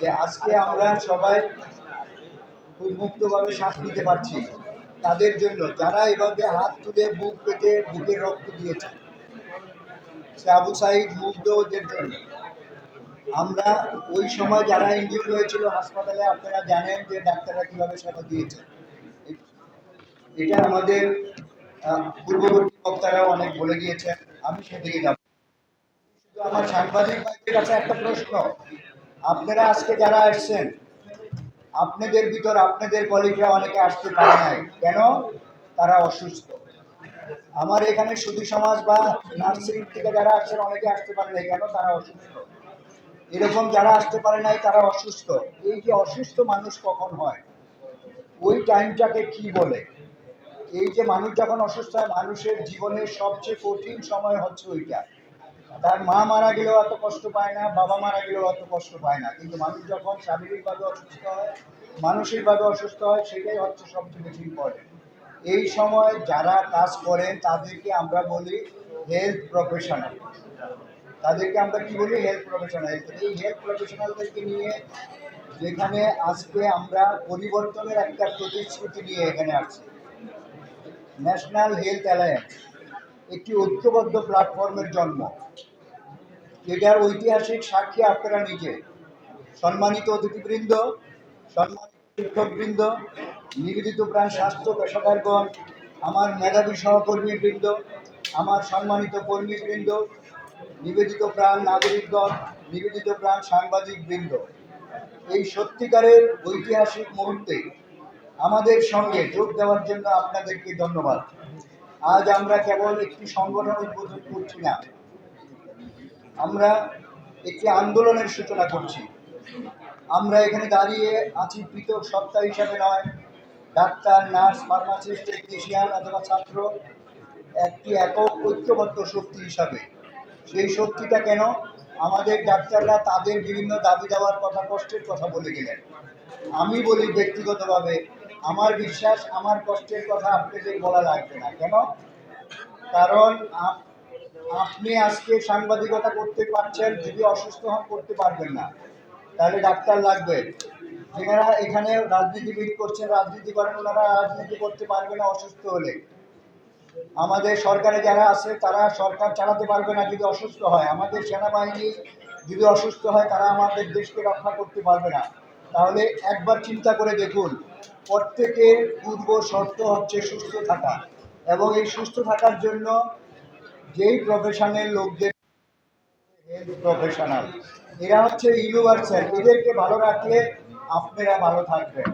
যে আজকে আমরা সবাই খুব মুক্তভাবে শ্বাস নিতে পারছি তাদের জন্য, যারা এভাবে হাত তুলে বুক পেতে বুকের রক্ত দিয়েছে আবু সাইদ মুগ্ধ ওদের জন্য। আমরা ওই সময় যারা ইঞ্জুরি হয়েছিল হাসপাতালে, আপনারা জানেন যে ডাক্তাররা কীভাবে সেবা দিয়েছে এটা আমাদের পূর্ববর্তী বক্তারা অনেক বলে গিয়েছেন আমি সেদিকে যাব। আমার সাংবাদিক ভাইদের কাছে একটা প্রশ্ন আপনারা আজকে যারা আসছেন, আপনাদের ভিতর আপনাদের কলিগরা অনেকে আসতে পারে নাই। কেন? তারা অসুস্থ। আমার এখানে সুধী সমাজ বা নার্সিং থেকে যারা আসছেন, অনেকে আসতে পারে নাই। কেন? তারা অসুস্থ। এরকম যারা আসতে পারে নাই, তারা অসুস্থ। এই যে অসুস্থ মানুষ কখন হয়? ওই টাইমটাকে কি বলে? এই যে মানুষ যখন অসুস্থ হয়, মানুষের জীবনের সবচেয়ে কঠিন সময় হচ্ছে ওইটা। তার মা মারা গেলেও অত কষ্ট পায় না, বাবা মারা গেলেও অত কষ্ট পায় না। কিন্তু মানুষ যখন শারীরিকভাবে অসুস্থ হয়, মানসিকভাবে অসুস্থ হয়, সেটাই হচ্ছে সবচেয়ে বেশি ইম্পর্টেন্ট এই সময় যারা কাজ করেন, তাদেরকে আমরা বলি হেলথ প্রফেশনাল তাদেরকে আমরা কি বলি হেলথ প্রফেশনাল এই হেলথ প্রফেশনালদেরকে নিয়ে যেখানে আজকে আমরা পরিবর্তনের একটা প্রতিশ্রুতি নিয়ে এখানে আসছি। ন্যাশনাল হেলথ অ্যালায়েন্স একটি ঐক্যবদ্ধ প্ল্যাটফর্মের জন্ম। এটার ঐতিহাসিক সাক্ষী আপনারা নিজে। সম্মানিত অতিথিবৃন্দ, সম্মানিত শিক্ষকবৃন্দ, নিবেদিত প্রাণ স্বাস্থ্য পেশাদারগণ, আমার মেধাবী সহকর্মীবৃন্দ, আমার সম্মানিত কর্মীবৃন্দ, নিবেদিত প্রাণ নাগরিকগণ, নিবেদিত প্রাণ সাংবাদিকবৃন্দ। এই সত্যিকারের ঐতিহাসিক মুহূর্তে আমাদের সঙ্গে যোগ দেওয়ার জন্য আপনাদেরকে ধন্যবাদ। আজ আমরা কেবল একটি সংগঠন উদ্বোধন করছি না। আমরা একটি আন্দোলনের সূচনা করছি। আমরা এখানে দাঁড়িয়ে আছি পৃথক সত্তা হিসাবে নয়। ডাক্তার, নার্স, ফার্মাসিস্ট, টেকনিশিয়ান অথবা ছাত্র, একটি একক ঐক্যবদ্ধ শক্তি হিসাবে। সেই শক্তিটা কেন? আমাদের ডাক্তাররা তাদের বিভিন্ন দাবি দেওয়ার কথা, কষ্টের কথা বলে গেলেন। আমি বলি ব্যক্তিগতভাবে আমার বিশ্বাস, আমার কষ্টের কথা আপনাদের বলা লাগবে না। কেন? কারণ আপনি আজকে সাংবাদিকতা করতে পারছেন, যদি অসুস্থ হন করতে পারবেন না। তাহলে ডাক্তার লাগবে। যেনারা এখানে রাজনীতিবিদ করছেন, রাজনীতি করেন, ওনারা রাজনীতি করতে পারবে না অসুস্থ হলে। আমাদের সরকারে যারা আছে, তারা সরকার চালাতে পারবে না যদি অসুস্থ হয়। আমাদের সেনাবাহিনী যদি অসুস্থ হয়, তারা আমাদের দেশকে রক্ষা করতে পারবে না। তাহলে একবার চিন্তা করে দেখুন প্রত্যেকের পূর্ব শর্ত হচ্ছে সুস্থ থাকা এবং এই সুস্থ থাকার জন্য যেই প্রফেশনের লোকদের হেলথ প্রফেশনাল এরা হচ্ছে ইউনিভার্সাল এদেরকে ভালো রাখলে আপনারা ভালো থাকবেন।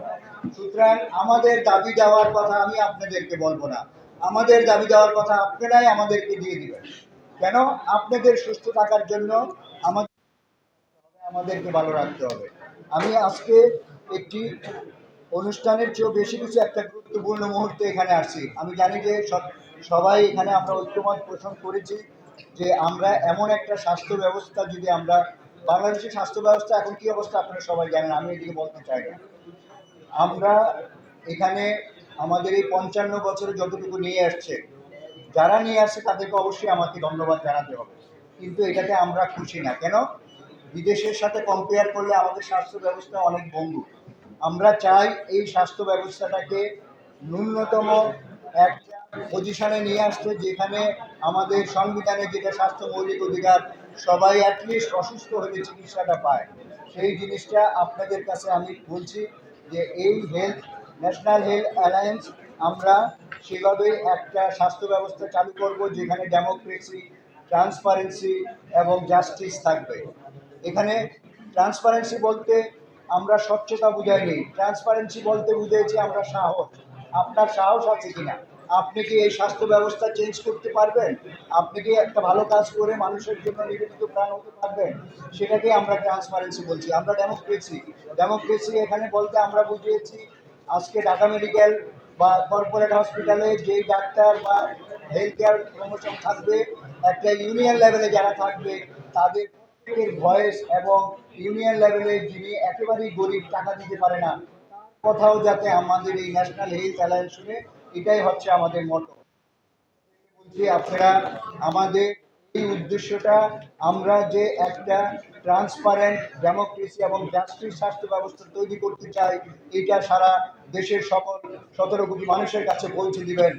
সুতরাং আমাদের দাবি দেওয়ার কথা আমি আপনাদেরকে বলব না। আমাদের দাবি দেওয়ার কথা আপনারাই আমাদেরকে দিয়ে দিবেন। কেন? আপনাদের সুস্থ থাকার জন্য আমাদের আমাদেরকে ভালো রাখতে হবে। আমি আজকে একটি অনুষ্ঠানের চেয়েও বেশি কিছু একটা গুরুত্বপূর্ণ মুহূর্তে এখানে আসছি। আমি জানি যে সব- সবাই এখানে আমরা ঐক্যমত পোষণ করেছি যে আমরা এমন একটা স্বাস্থ্য ব্যবস্থা যদি আমরা, বাংলাদেশের স্বাস্থ্য ব্যবস্থা এখন কি অবস্থা আপনারা সবাই জানেন, আমি এদিকে বলতে চাই না। আমরা এখানে আমাদের এই পঞ্চান্ন বছরে যতটুকু নিয়ে আসছে, যারা নিয়ে আসছে তাদেরকে অবশ্যই আমাকে ধন্যবাদ জানাতে হবে। কিন্তু এটাতে আমরা খুশি না। কেন? বিদেশের সাথে কম্পেয়ার করলে আমাদের স্বাস্থ্য ব্যবস্থা অনেক বন্ধু। আমরা চাই এই স্বাস্থ্য ব্যবস্থাটাকে ন্যূনতম একটা পজিশনে নিয়ে আসতে, যেখানে আমাদের সংবিধানে যেটা স্বাস্থ্য মৌলিক অধিকার, সবাই অ্যাটলিস্ট অসুস্থ হলে চিকিৎসাটা পায়। সেই জিনিসটা আপনাদের কাছে আমি বলছি যে এই হেলথ ন্যাশনাল হেলথ অ্যালায়েন্স আমরা সেভাবেই একটা স্বাস্থ্য ব্যবস্থা চালু করব, যেখানে ডেমোক্রেসি ট্রান্সপারেন্সি এবং জাস্টিস থাকবে। এখানে ট্রান্সপারেন্সি বলতে আমরা স্বচ্ছতা বুঝাইনি। ট্রান্সপারেন্সি বলতে বুঝেছি আমরা সাহস। আপনার সাহস আছে কিনা? আপনি কি এই স্বাস্থ্য ব্যবস্থা চেঞ্জ করতে পারবেন? আপনি কি একটা ভালো কাজ করে মানুষের জন্য নিবেদিত প্রাণ হতে পারবেন? সেটাকে আমরা ট্রান্সপারেন্সি বলছি। আমরা ডেমোক্রেসি ডেমোক্রেসি এখানে বলতে আমরা বুঝিয়েছি, আজকে ঢাকা মেডিকেল বা কর্পোরেট হসপিটালে যেই ডাক্তার বা হেলথ কেয়ার প্রমোশন থাকবে, একটা ইউনিয়ন লেভেলে যারা থাকবে, তাদের প্রত্যেকের ভয়েস এবং ইউনিয়ন লেভেলে যিনি একেবারেই গরিব, টাকা দিতে পারে না যাতে আমাদের এই ন্যাশনাল হেলথ এটাই হচ্ছে আমাদের বলছি আপনারা, আমাদের এই উদ্দেশ্যটা, আমরা যে একটা ট্রান্সপারেন্ট ডেমোক্রেসি এবং জাস্টিস স্বাস্থ্য ব্যবস্থা তৈরি করতে চাই, এটা সারা দেশের সকল সতেরো কোটি মানুষের কাছে পৌঁছে দিবেন।